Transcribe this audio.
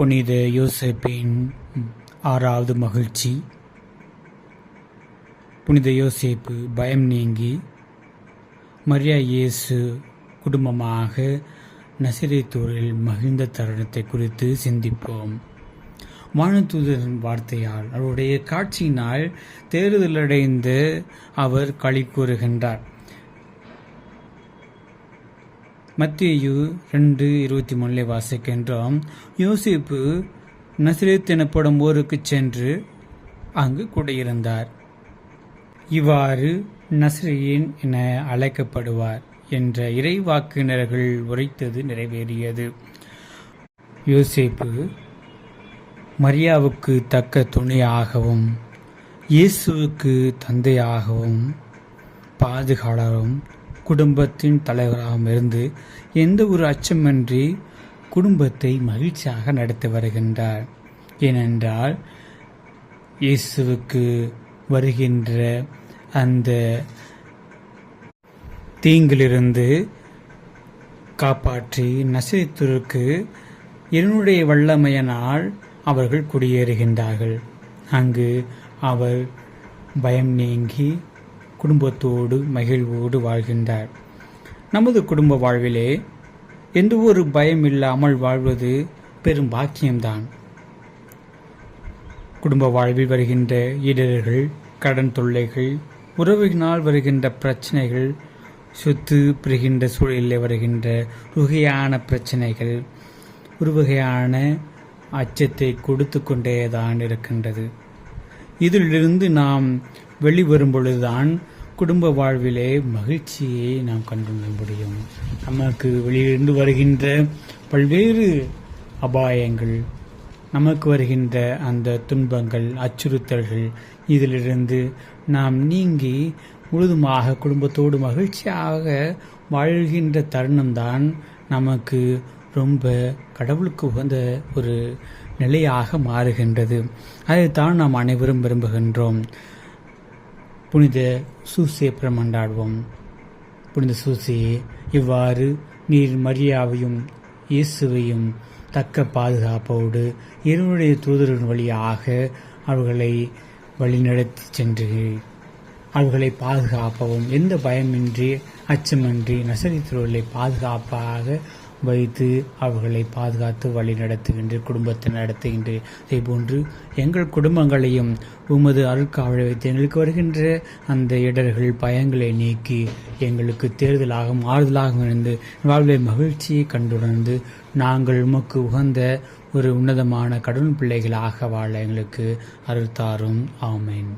புனித யோசேப்பின் ஆறாவது மகிழ்ச்சி. புனித யோசேப்பு பயம் நீங்கி மரியா இயேசு குடும்பமாக நசிரைத்தூரில் மகிழ்ந்த தருணத்தை குறித்து சிந்திப்போம். வானதூதரின் வார்த்தையால் அவருடைய காட்சியினால் தேறுதலடைந்து அவர் களி கூறுகின்றார். மத்தியு ரெண்டு இருபத்தி மூணுல வாசிக்கின்றோம் யோசிப்பு நசிரேத் எனப்படும் ஊருக்கு சென்று அங்கு குடியிருந்தார். இவ்வாறு நஸ்ரியின் என அழைக்கப்படுவார் என்ற இறைவாக்கினர்கள் உரைத்தது நிறைவேறியது. யோசிப்பு மரியாவுக்கு தக்க துணையாகவும் இயேசுவுக்கு தந்தையாகவும் பாதுகாவலரும் குடும்பத்தின் தலைவராகவும் இருந்து எந்த ஒரு அச்சமின்றி குடும்பத்தை மகிழ்ச்சியாக நடத்தி வருகின்றார். ஏனென்றால் இயேசுவுக்கு வருகின்ற அந்த தீங்கிலிருந்து காப்பாற்றி நசித்துருக்கு என்னுடைய வல்லமையனால் அவர்கள் குடியேறுகின்றார்கள். அங்கு அவர் பயம் நீங்கி குடும்பத்தோடு மகிழ்வோடு வாழ்கின்றார். நமது குடும்ப வாழ்விலே எந்த ஒரு பயம் இல்லாமல் வாழ்வது பெரும் பாக்கியம்தான். குடும்ப வாழ்வில் வருகின்ற இடர்கள் கடன் தொல்லைகள் உறவினால் வருகின்ற பிரச்சனைகள் சொத்து பெறுகின்ற சூழலில் வருகின்ற வகையான பிரச்சனைகள் ஒரு வகையான அச்சத்தை கொடுத்து கொண்டே தான் இருக்கின்றது. இதிலிருந்து நாம் வெளிவரும் பொழுதுதான் குடும்ப வாழ்விலே மகிழ்ச்சியை நாம் கண்டுள்ள முடியும். நமக்கு வெளியிலிருந்து வருகின்ற பல்வேறு அபாயங்கள் நமக்கு வருகின்ற அந்த துன்பங்கள் அச்சுறுத்தல்கள் இதிலிருந்து நாம் நீங்கி முழுதுமாக குடும்பத்தோடு மகிழ்ச்சியாக வாழ்கின்ற தருணம்தான் நமக்கு ரொம்ப கடவுளுக்கு உகந்த ஒரு நிலையாக மாறுகின்றது. அதைத்தான் நாம் அனைவரும் விரும்புகின்றோம். புனித சூசியை பிரமண்டாடுவோம். புனித சூசியே இவ்வாறு நீர் மரியாவையும் இயேசுவையும் தக்க பாதுகாப்போடு இருவருடைய தூதரின் வழியாக அவர்களை வழிநடத்தி சென்று அவர்களை பாதுகாப்பவும் எந்த பயமின்றி அச்சமின்றி நசரித்துறை பாதுகாப்பாக வைத்து அவர்களை பாதுகாத்து வழி நடத்துகின்ற குடும்பத்தை நடத்துகின்ற. இதே போன்று எங்கள் குடும்பங்களையும் உமது அருட்காவலை வைத்து எங்களுக்கு வருகின்ற அந்த இடர்கள் பயங்களை நீக்கி எங்களுக்கு தேர்தலாகவும் ஆறுதலாகவும் இருந்து வாழ்வை மகிழ்ச்சியை கண்டுணர்ந்து நாங்கள் உமக்கு உகந்த ஒரு உன்னதமான கடவுள் பிள்ளைகளாக வாழ எங்களுக்கு அருள்தாரும். ஆமேன்.